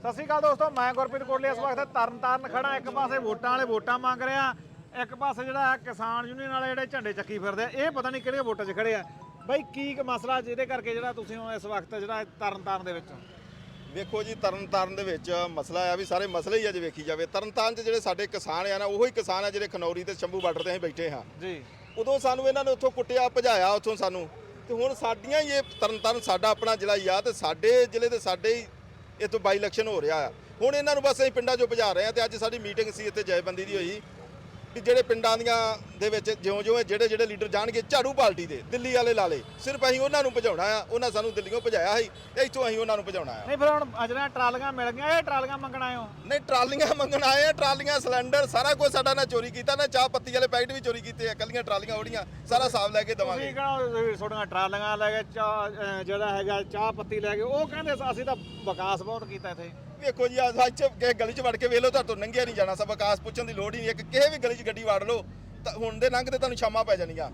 ਸਤਿ ਸ਼੍ਰੀ ਅਕਾਲ ਦੋਸਤੋ ਮੈਂ ਗੁਰਪ੍ਰੀਤ ਕੋਟਲੀ ਇਸ ਵਕਤ ਤਰਨਤਾਰਨ ਖੜਾ ਇੱਕ ਪਾਸੇ ਵੋਟਾਂ ਵਾਲੇ ਵੋਟਾਂ ਮੰਗ ਰਿਹਾ ਇੱਕ ਪਾਸੇ ਜਿਹੜਾ ਹੈ ਕਿਸਾਨ ਯੂਨੀਅਨ ਵਾਲੇ ਜਿਹੜੇ ਝੰਡੇ ਚੱਕੀ ਫਿਰਦੇ ਆ। ਇਹ ਪਤਾ ਨਹੀਂ ਕਿਹੜੀਆਂ ਵੋਟਾਂ 'ਚ ਖੜੇ ਆ। ਬਈ ਕੀ ਕੁ ਮਸਲਾ ਜਿਹਦੇ ਕਰਕੇ ਜਿਹੜਾ ਤੁਸੀਂ ਇਸ ਵਕਤ ਜਿਹੜਾ ਤਰਨਤਾਰਨ ਦੇ ਵਿੱਚ? ਵੇਖੋ ਜੀ ਤਰਨਤਾਰਨ ਦੇ ਵਿੱਚ ਮਸਲਾ ਆ ਵੀ ਸਾਰੇ ਮਸਲੇ ਹੀ ਆ ਜੇ ਵੇਖੀ ਜਾਵੇ। ਤਰਨਤਾਰਨ 'ਚ ਜਿਹੜੇ ਸਾਡੇ ਕਿਸਾਨ ਆ ਨਾ ਉਹੀ ਕਿਸਾਨ ਆ ਜਿਹੜੇ ਖਨੌਰੀ ਤੇ ਸ਼ੰਭੂ ਬਾਰਡਰ ਤੇ ਅਸੀਂ ਬੈਠੇ ਹਾਂ। ਜੀ। ਉਦੋਂ ਸਾਨੂੰ ਇਹਨਾਂ ਨੇ ਉੱਥੋਂ ਕੁੱਟਿਆ ਭਜਾਇਆ ਉੱਥੋਂ ਸਾਨੂੰ। ਤੇ ਹੁਣ ਸਾਡੀਆਂ ਹੀ ਇਹ ਤਰਨਤਾਰਨ ਸਾਡਾ ਆਪਣਾ ਜ਼ਿਲ੍ਹਾ ਹੀ ਆ ਤੇ ਸਾਡੇ ਜ਼ਿਲ੍ਹੇ ਦੇ ਸਾਡੇ ਹੀ ਇੱਥੋਂ ਬਾਈ ਇਲੈਕਸ਼ਨ ਹੋ ਰਿਹਾ ਆ। ਹੁਣ ਇਹਨਾਂ ਨੂੰ ਬਸ ਅਸੀਂ ਪਿੰਡਾਂ 'ਚੋਂ ਭਜਾ ਰਹੇ ਆ ਤੇ ਅੱਜ ਸਾਡੀ ਮੀਟਿੰਗ ਸੀ, ਇੱਥੇ ਜੈਬੰਦੀ ਦੀ ਹੋਈ। ਕਿ ਜਿਹੜੇ ਪਿੰਡਾਂ ਦੀਆਂ ਦੇ ਵਿੱਚ ਜਿਉਂ-ਜਿਉਂ ਜਿਹੜੇ ਜਿਹੜੇ ਲੀਡਰ ਜਾਣਗੇ ਝਾੜੂ ਪਾਰਟੀ ਦੇ ਦਿੱਲੀ ਵਾਲੇ ਲਾਲੇ ਸਿਰਫ ਅਸੀਂ ਉਹਨਾਂ ਨੂੰ ਭਜਾਉਣਾ ਆ ਉਹਨਾਂ ਸਾਨੂੰ ਦਿੱਲੀੋਂ ਭਜਾਇਆ ਸੀ ਤੇ ਇੱਥੋਂ ਅਸੀਂ ਉਹਨਾਂ ਨੂੰ ਭਜਾਉਣਾ ਆ। ਨਹੀਂ ਫਿਰ ਹੁਣ ਅਜਨਾ ਟਰਾਲੀਆਂ ਮਿਲ ਗਈਆਂ ਇਹ ਟਰਾਲੀਆਂ ਮੰਗਣ ਆਏ ਹੋ? ਨਹੀਂ ਟਰਾਲੀਆਂ ਮੰਗਣ ਆਏ ਆ ਟਰਾਲੀਆਂ ਸਿਲੰਡਰ ਸਾਰਾ ਕੁਝ ਸਾਡਾ ਨਾ ਚੋਰੀ ਕੀਤਾ ਨਾ ਚਾਹ ਪੱਤੀ ਵਾਲੇ ਪੈਕਟ ਵੀ ਚੋਰੀ ਕੀਤੇ ਆ ਕੱਲੀਆਂ ਟਰਾਲੀਆਂ ਉਹੜੀਆਂ ਸਾਰਾ ਹਿਸਾਬ ਲੈ ਕੇ ਤੁਸੀਂ ਦਵਾਂਗੇ ਕਹਿੰਦੇ ਤੁਹਾਡੀਆਂ ਟਰਾਲੀਆਂ ਲੈ ਕੇ ਚਾਹ ਜਿਹੜਾ ਹੈਗਾ ਚਾਹ ਪੱਤੀ ਲੈ ਕੇ ਉਹ ਕਹਿੰਦੇ ਅਸੀਂ ਤਾਂ ਵਿਕਾਸ ਬਹੁਤ ਕੀਤਾ ਇੱਥੇ। ਵੇਖੋ ਜੀ ਅੱਜ ਅੱਜ ਕਿਸੇ ਗਲੀ 'ਚ ਵੜ ਕੇ ਵੇਖ ਲਓ ਤੁਹਾਡੇ ਨੰਗਿਆ ਨਹੀਂ ਜਾਣਾ ਸਭ ਵਿਕਾਸ ਪੁੱਛਣ ਦੀ ਲੋੜ ਹੀ ਨਹੀਂ ਇੱਕ ਕਿਸੇ ਵੀ ਗਲੀ 'ਚ ਗੱਡੀ ਵੜ ਲਓ ਤਾਂ ਹੁਣ ਦੇ ਲੰਘ ਤੇ ਤੁਹਾਨੂੰ ਸ਼ਾਮਾਂ ਪੈ ਜਾਣੀਆਂ।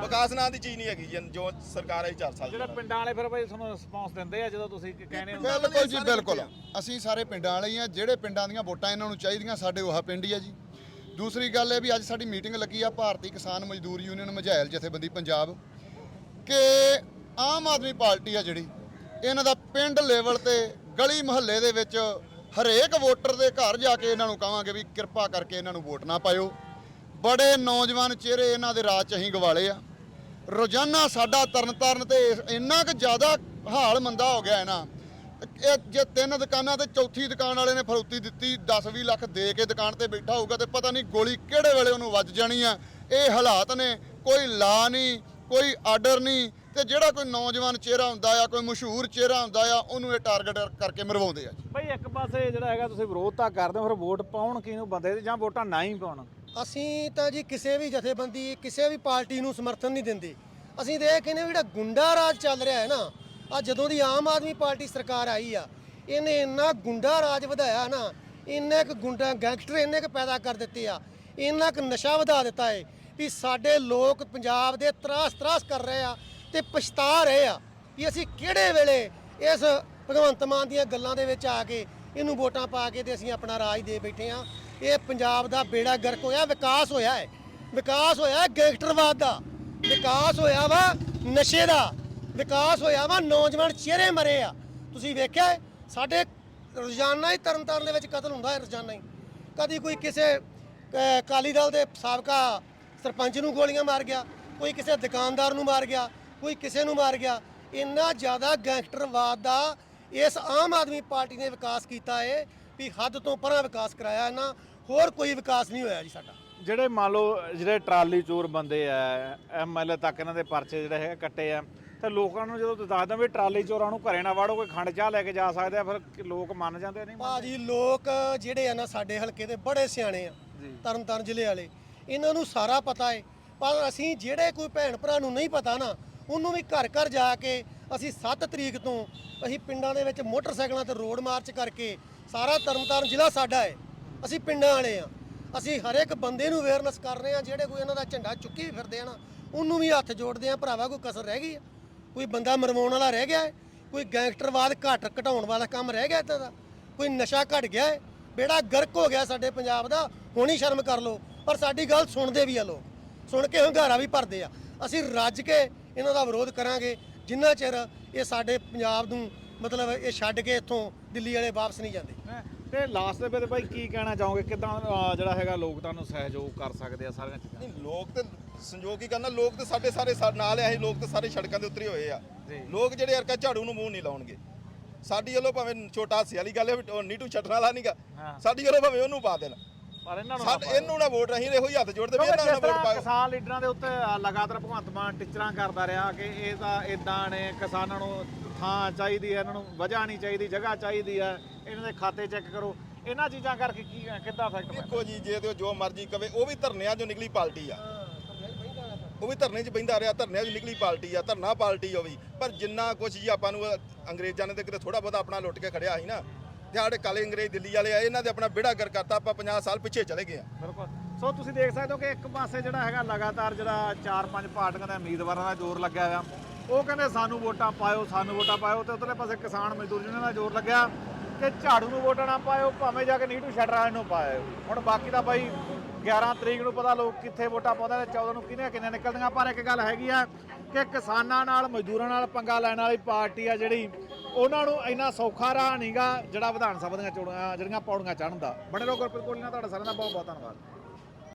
ਵਿਕਾਸ ਨਾਂ ਦੀ ਚੀਜ਼ ਨਹੀਂ ਹੈਗੀ ਜੀ, ਜੋ ਸਰਕਾਰ ਆਈ 4 ਸਾਲ ਦੀ। ਜਿਹੜੇ ਪਿੰਡਾਂ ਵਾਲੇ ਫਿਰ ਬਈ ਤੁਹਾਨੂੰ ਰਿਸਪੌਂਸ ਦਿੰਦੇ ਆ ਜਦੋਂ ਤੁਸੀਂ ਕਹਿੰਦੇ ਹੋ ਬਿਲਕੁਲ ਜੀ ਬਿਲਕੁਲ। ਅਸੀਂ ਸਾਰੇ ਪਿੰਡਾਂ ਵਾਲੇ ਹੀ ਆ ਜਿਹੜੇ ਪਿੰਡਾਂ ਦੀਆਂ ਵੋਟਾਂ ਇਹਨਾਂ ਨੂੰ ਚਾਹੀਦੀਆਂ ਸਾਡੇ ਉਹ ਪਿੰਡ ਹੀ ਆ ਜੀ। ਦੂਸਰੀ ਗੱਲ ਇਹ ਵੀ ਅੱਜ ਸਾਡੀ ਮੀਟਿੰਗ ਲੱਗੀ ਆ ਭਾਰਤੀ ਕਿਸਾਨ ਮਜ਼ਦੂਰ ਯੂਨੀਅਨ ਮਝੈਲ ਜਥੇਬੰਦੀ ਪੰਜਾਬ ਕਿ ਆਮ ਆਦਮੀ ਪਾਰਟੀ ਆ ਜਿਹੜੀ ਇਹਨਾਂ ਦਾ ਪਿੰਡ ਲੈਵਲ ਤੇ ਗਲੀ ਮੁਹੱਲੇ ਦੇ ਵਿੱਚ ਹਰੇਕ ਵੋਟਰ ਦੇ ਘਰ ਜਾ ਕੇ ਇਹਨਾਂ ਨੂੰ ਕਹਾਂਗੇ ਵੀ ਕਿਰਪਾ ਕਰਕੇ ਇਹਨਾਂ ਨੂੰ ਵੋਟ ਨਾ ਪਾਇਓ। ਬੜੇ ਨੌਜਵਾਨ ਚਿਹਰੇ ਇਹਨਾਂ ਦੇ ਰਾਜ ਚ ਅਸੀਂ ਗਵਾਲੇ ਆ। ਰੋਜ਼ਾਨਾ ਸਾਡਾ ਤਰਨ ਤਾਰਨ ਤੇ ਇੰਨਾ ਕੁ ਜ਼ਿਆਦਾ ਹਾਲ ਮੰਦਾ ਹੋ ਗਿਆ ਹੈ ਨਾ ਇਹ ਜੇ ਤਿੰਨ ਦੁਕਾਨਾਂ ਤੇ ਚੌਥੀ ਦੁਕਾਨ ਵਾਲੇ ਨੇ ਫਰੌਤੀ ਦਿੱਤੀ 10-20 ਲੱਖ ਦੇ ਕੇ ਦੁਕਾਨ ਤੇ ਬੈਠਾ ਹੋਊਗਾ ਤੇ ਪਤਾ ਨਹੀਂ ਗੋਲੀ ਕਿਹੜੇ ਵੇਲੇ ਉਹਨੂੰ ਵੱਜ ਜਾਣੀ ਆ। ਇਹ ਹਾਲਾਤ ਨੇ, ਕੋਈ ਲਾ ਨਹੀਂ, ਕੋਈ ਆਰਡਰ ਨਹੀਂ ਤੇ ਜਿਹੜਾ ਕੋਈ ਨੌਜਵਾਨ ਚਿਹਰਾ ਹੁੰਦਾ ਆ ਕੋਈ ਮਸ਼ਹੂਰ ਚਿਹਰਾ ਹੁੰਦਾ ਆ ਉਹਨੂੰ ਇਹ ਟਾਰਗੇਟ ਕਰਕੇ ਮਰਵਾਉਂਦੇ ਆ ਜੀ। ਬਈ ਇੱਕ ਪਾਸੇ ਜਿਹੜਾ ਹੈਗਾ ਤੁਸੀਂ ਵਿਰੋਧ ਤਾਂ ਕਰਦੇ ਹੋ ਫਿਰ ਵੋਟ ਪਾਉਣ ਕਿਹਨੂੰ ਬੰਦੇ ਜਾਂ ਵੋਟਾਂ ਨਾ ਹੀ ਪਾਉਣ? ਅਸੀਂ ਤਾਂ ਜੀ ਕਿਸੇ ਵੀ ਜਥੇਬੰਦੀ ਕਿਸੇ ਵੀ ਪਾਰਟੀ ਨੂੰ ਸਮਰਥਨ ਨਹੀਂ ਦਿੰਦੇ। ਅਸੀਂ ਇਹ ਕਹਿੰਦੇ ਵੀ ਜਿਹੜਾ ਗੁੰਡਾ ਰਾਜ ਚੱਲ ਰਿਹਾ ਹੈ ਨਾ ਆ ਜਦੋਂ ਦੀ ਆਮ ਆਦਮੀ ਪਾਰਟੀ ਸਰਕਾਰ ਆਈ ਆ ਇਹਨੇ ਇੰਨਾ ਗੁੰਡਾ ਰਾਜ ਵਧਾਇਆ ਨਾ ਇੰਨੇ ਕੁ ਗੁੰਡਾ ਗੈਂਗਸਟਰ ਇੰਨੇ ਕੁ ਪੈਦਾ ਕਰ ਦਿੱਤੇ ਆ ਇੰਨਾ ਕੁ ਨਸ਼ਾ ਵਧਾ ਦਿੱਤਾ ਏ ਵੀ ਸਾਡੇ ਲੋਕ ਪੰਜਾਬ ਦੇ ਤਰਾਸ ਤਰਾਸ ਕਰ ਰਹੇ ਆ ਤੇ ਪਛਤਾ ਰਹੇ ਆ ਵੀ ਅਸੀਂ ਕਿਹੜੇ ਵੇਲੇ ਇਸ ਭਗਵੰਤ ਮਾਨ ਦੀਆਂ ਗੱਲਾਂ ਦੇ ਵਿੱਚ ਆ ਕੇ ਇਹਨੂੰ ਵੋਟਾਂ ਪਾ ਕੇ ਤੇ ਅਸੀਂ ਆਪਣਾ ਰਾਜ ਦੇ ਬੈਠੇ ਆ। ਇਹ ਪੰਜਾਬ ਦਾ ਬੇੜਾ ਗਰਕ ਹੋਇਆ ਵਿਕਾਸ ਹੋਇਆ ਹੈ। ਵਿਕਾਸ ਹੋਇਆ ਗੈਂਗਸਟਰਵਾਦ ਦਾ। ਵਿਕਾਸ ਹੋਇਆ ਵਾ ਨਸ਼ੇ ਦਾ। ਵਿਕਾਸ ਹੋਇਆ ਵਾ ਨੌਜਵਾਨ ਚਿਹਰੇ ਮਰੇ ਆ। ਤੁਸੀਂ ਵੇਖਿਆ ਸਾਡੇ ਰੋਜ਼ਾਨਾ ਹੀ ਤਰਨਤਾਰਨ ਦੇ ਵਿੱਚ ਕਤਲ ਹੁੰਦਾ ਹੈ ਰੋਜ਼ਾਨਾ ਹੀ। ਕਦੀ ਕੋਈ ਕਿਸੇ ਅਹ, ਅਕਾਲੀ ਦਲ ਦੇ ਸਾਬਕਾ ਸਰਪੰਚ ਨੂੰ ਗੋਲੀਆਂ ਮਾਰ ਗਿਆ ਕੋਈ ਕਿਸੇ ਦੁਕਾਨਦਾਰ ਨੂੰ ਮਾਰ ਗਿਆ ਕੋਈ ਕਿਸੇ ਨੂੰ ਮਾਰ ਗਿਆ। ਇੰਨਾ ਜ਼ਿਆਦਾ ਗੈਂਗਸਟਰਵਾਦ ਦਾ ਇਸ ਆਮ ਆਦਮੀ ਪਾਰਟੀ ਨੇ ਵਿਕਾਸ ਕੀਤਾ ਹੈ ਵੀ ਹੱਦ ਤੋਂ ਪਰਾਂ ਵਿਕਾਸ ਕਰਾਇਆ ਇਹਨਾਂ। ਹੋਰ ਕੋਈ ਵਿਕਾਸ ਨਹੀਂ ਹੋਇਆ ਜੀ ਸਾਡਾ। ਜਿਹੜੇ ਮੰਨ ਲਓ ਜਿਹੜੇ ਟਰਾਲੀ ਚੋਰ ਬੰਦੇ ਆ ਐਮਐਲਏ ਤੱਕ ਇਹਨਾਂ ਦੇ ਪਰਚੇ ਜਿਹੜੇ ਹੈਗੇ ਕੱਟੇ ਆ ਤੇ ਲੋਕਾਂ ਨੂੰ ਜਦੋਂ ਤੁਸੀਂ ਦੱਸਦੇ ਵੀ ਟਰਾਲੀ ਚੋਰਾਂ ਨੂੰ ਘਰੇ ਨਾ ਵਾੜੋ ਕੋਈ ਖੰਡ ਚਾਹ ਲੈ ਕੇ ਜਾ ਸਕਦੇ ਆ ਫਿਰ ਲੋਕ ਮੰਨ ਜਾਂਦੇ ਨਹੀਂ? ਭਾਜੀ ਲੋਕ ਜਿਹੜੇ ਆ ਨਾ ਸਾਡੇ ਹਲਕੇ ਦੇ ਬੜੇ ਸਿਆਣੇ ਆ ਤਰਨਤਾਰਨ ਜ਼ਿਲ੍ਹੇ ਵਾਲੇ। ਇਹਨਾਂ ਨੂੰ ਸਾਰਾ ਪਤਾ ਹੈ ਪਰ ਅਸੀਂ ਜਿਹੜੇ ਕੋਈ ਭੈਣ ਭਰਾ ਨੂੰ ਨਹੀਂ ਪਤਾ ਨਾ ਉਹਨੂੰ ਵੀ ਘਰ ਘਰ ਜਾ ਕੇ ਅਸੀਂ 7 ਤਰੀਕ ਤੋਂ ਅਸੀਂ ਪਿੰਡਾਂ ਦੇ ਵਿੱਚ ਮੋਟਰਸਾਈਕਲਾਂ ਤੇ ਰੋਡ ਮਾਰਚ ਕਰਕੇ ਸਾਰਾ ਤਰਨਤਾਰਨ ਜ਼ਿਲ੍ਹਾ ਸਾਡਾ ਹੈ। ਅਸੀਂ ਪਿੰਡਾਂ ਵਾਲੇ ਆ ਅਸੀਂ ਹਰ ਇੱਕ ਬੰਦੇ ਨੂੰ ਅਵੇਅਰਨੈਸ ਕਰ ਰਹੇ ਆ ਜਿਹੜੇ ਕੋਈ ਇਹਨਾਂ ਦਾ ਝੰਡਾ ਚੁੱਕੀ ਵੀ ਫਿਰਦੇ ਆ ਨਾ, ਉਹਨੂੰ ਵੀ ਹੱਥ ਜੋੜਦੇ ਆ ਭਰਾਵਾ ਕੋਈ ਕਸਰ ਰਹਿ ਗਈ ਆ। ਕੋਈ ਬੰਦਾ ਮਰਵਾਉਣ ਵਾਲਾ ਰਹਿ ਗਿਆ ਹੈ, ਕੋਈ ਗੈਂਗਸਟਰਵਾਦ ਘਟ ਘਟਾਉਣ ਵਾਲਾ ਕੰਮ ਰਹਿ ਗਿਆ ਇੱਦਾਂ ਦਾ, ਕੋਈ ਨਸ਼ਾ ਘਟ ਗਿਆ ਹੈ, ਬੇੜਾ ਗਰਕ ਹੋ ਗਿਆ ਸਾਡੇ ਪੰਜਾਬ ਦਾ, ਹੁਣ ਹੀ ਸ਼ਰਮ ਕਰ ਲਓ, ਪਰ ਸਾਡੀ ਗੱਲ ਸੁਣਦੇ ਵੀ ਆ ਲੋਕ। ਸੁਣ ਕੇ ਹੰਗਾਰਾ ਵੀ ਭਰਦੇ ਆ। ਅਸੀਂ ਰੱਜ ਕੇ ਇਹਨਾਂ ਦਾ ਵਿਰੋਧ ਕਰਾਂਗੇ। ਜਿੰਨਾ ਚਿਰ ਇਹ ਸਾਡੇ ਪੰਜਾਬ ਨੂੰ ਮਤਲਬ ਇਹ ਛੱਡ ਕੇ ਇੱਥੋਂ ਦਿੱਲੀ ਵਾਲੇ ਵਾਪਸ ਨਹੀਂ ਜਾਂਦੇ? ਤੇ ਲਾਸਟ ਦੇ ਵਿੱਚ ਭਾਈ ਕੀ ਕਹਿਣਾ ਚਾਹੋਗੇ? ਕਿਦਾਂ ਜਿਹੜਾ ਹੈਗਾ ਲੋਕ ਤੁਹਾਨੂੰ ਸਹਿਯੋਗ ਕਰ ਸਕਦੇ ਆ ਸਾਰੀਆਂ ਚੀਜ਼ਾਂ ਨਹੀਂ ਲੋਕ ਤੇ ਸੰਜੋਗ ਹੀ ਕਰਨਾ? ਲੋਕ ਤੇ ਸਾਡੇ ਸਾਰੇ ਨਾਲ ਆ ਅਸੀਂ ਲੋਕ ਤੇ ਸਾਰੇ ਸੜਕਾਂ ਦੇ ਉਤਰੇ ਹੋਏ ਆ। ਲੋਕ ਜਿਹੜੇ ਅਰਕਾ ਝਾੜੂ ਨੂੰ ਮੂੰਹ ਨਹੀਂ ਲਾਉਣਗੇ। ਸਾਡੀ ਵੱਲੋਂ ਭਾਵੇਂ ਛੋਟਾ ਹਾਸੇ ਵਾਲੀ ਗੱਲ ਹੈ ਨੀਟੂ ਛੱਡਣ ਵਾਲਾ ਨਹੀਂਗਾ। ਸਾਡੀ ਵੱਲੋਂ ਭਾਵੇਂ ਉਹਨੂੰ ਪਾ ਦੇਣ। ਪਰ ਇਹਨਾਂ ਨੂੰ ਨਾ ਸਾਡੇ ਪਾਓ। ਇਹਨੂੰ ਨਾ ਵੋਟ ਅਸੀਂ ਇਹੋ ਹੀ ਹੱਥ ਜੋੜਦੇ ਵੀ ਕਿਉਂਕਿ ਇਹਨਾਂ ਜਿਸ ਨੂੰ ਵੋਟ ਤਰ੍ਹਾਂ ਪਾਓ। ਕਿਸਾਨ ਲੀਡਰਾਂ ਦੇ ਉੱਤੇ ਲਗਾਤਾਰ ਭਗਵੰਤ ਮਾਨ ਟਿਚਰਾਂ ਕਰਦਾ ਰਿਹਾ ਕਿ ਇਹ ਤਾਂ ਇਦਾਂ ਨੇ ਕਿਸਾਨਾਂ ਨੂੰ ਥਾਂ ਚਾਹੀਦੀ ਹੈ ਇਹਨਾਂ ਨੂੰ ਵਜ੍ਹਾ ਨਹੀਂ ਚਾਹੀਦੀ ਜਗ੍ਹਾ ਚਾਹੀਦੀ ਹੈ ਇਹਨਾਂ ਦੇ ਖਾਤੇ ਚੈੱਕ ਕਰੋ। ਇਹਨਾਂ ਚੀਜ਼ਾਂ ਕਰਕੇ ਕੀ ਕਿੱਦਾਂ ਇਫੈਕਟ ਪੈਂਦਾ? ਦੇਖੋ ਜੀ ਜੇ ਤੇ ਉਹ ਜੋ ਮਰਜ਼ੀ ਕਵੇ ਉਹ ਵੀ ਧਰਨਿਆਂ ਚੋਂ ਨਿਕਲੀ ਪਾਰਟੀ ਆ। ਉਹ ਵੀ ਧਰਨੇ 'ਚ ਬੈਂਦਾ ਰਿਹਾ ਧਰਨਿਆਂ 'ਚ ਨਿਕਲੀ ਪਾਰਟੀ ਆ ਧਰਨਾ ਪਾਰਟੀ ਉਹ ਵੀ। ਪਰ ਜਿੰਨਾ ਕੁਛ ਜੀ ਆਪਾਂ ਨੂੰ ਅੰਗਰੇਜ਼ਾਂ ਨੇ ਤੇ ਕਿਤੇ ਥੋੜਾ ਬਹੁਤਾ ਆਪਣਾ ਲੁੱਟ ਕੇ ਖੜਿਆ ਸੀ ਨਾ ਤੇ ਸਾਡੇ ਕਾਲੇ ਅੰਗਰੇਜ਼ ਦਿੱਲੀ ਵਾਲੇ ਆ ਇਹਨਾਂ ਦੇ ਆਪਣਾ ਬਿੜਾ ਗਰ ਕਰਤਾ, ਆਪਾਂ 50 ਸਾਲ ਪਿੱਛੇ ਚਲੇ ਗਏ ਆ ਬਿਲਕੁਲ। ਸੋ ਤੁਸੀਂ ਦੇਖ ਸਕਦੇ ਹੋ ਕਿ ਇੱਕ ਪਾਸੇ ਜਿਹੜਾ ਹੈਗਾ ਲਗਾਤਾਰ ਜਿਹੜਾ ਚਾਰ ਪੰਜ ਪਾਰਟੀਆਂ ਦੇ ਉਮੀਦਵਾਰਾਂ ਦਾ ਜ਼ੋਰ ਲੱਗਿਆ ਹੋਇਆ। ਉਹ ਕਹਿੰਦੇ, ਸਾਨੂੰ ਵੋਟਾਂ ਪਾਇਓ, ਸਾਨੂੰ ਵੋਟਾਂ ਪਾਇਓ। ਤੇ ਉਧਰਲੇ ਪਾਸੇ ਕਿਸਾਨ ਮਜ਼ਦੂਰ ਯੂਨੀਅਨ ਦਾ ਜ਼ੋਰ ਲੱਗਿਆ ਕਿ ਝਾੜੂ ਨੂੰ ਵੋਟਾਂ ਨਾ ਪਾਇਓ, ਭਾਵੇਂ ਜਾ ਕੇ ਨੀਟੂ ਸ਼ਟਰ ਵਾਲੇ ਨੂੰ ਪਾਇਓ। ਹੁਣ ਬਾਕੀ ਤਾਂ ਬਾਈ 11 ਤਰੀਕ ਨੂੰ ਪਤਾ ਲੋਕ ਕਿੱਥੇ ਵੋਟਾਂ ਪਾਉਂਦੇ ਤੇ 14 ਨੂੰ ਕਿਹਨੇ ਕਿੰਨੇ ਨਿਕਲਦੀਆਂ। ਪਰ ਇੱਕ ਗੱਲ ਹੈਗੀ ਆ ਕਿ ਕਿਸਾਨਾਂ ਨਾਲ, ਮਜ਼ਦੂਰਾਂ ਨਾਲ ਪੰਗਾ ਲੈਣ ਵਾਲੀ ਪਾਰਟੀ ਆ ਜਿਹੜੀ ਉਹਨਾਂ ਨੂੰ ਇੰਨਾ ਸੌਖਾ ਰਾਹ ਨਹੀਂਗਾ ਜਿਹੜਾ ਵਿਧਾਨ ਸਭਾ ਦੀਆਂ ਚੋਣਾਂ, ਜਿਹੜੀਆਂ ਪੌੜੀਆਂ ਚੜ੍ਹਨ ਦਾ। ਬਣੇ ਰਹੋ ਗੁਰਪ੍ਰੀਤ ਕੋਲੀ ਤੁਹਾਡਾ ਸਾਰਿਆਂ ਦਾ ਬਹੁਤ ਬਹੁਤ ਧੰਨਵਾਦ।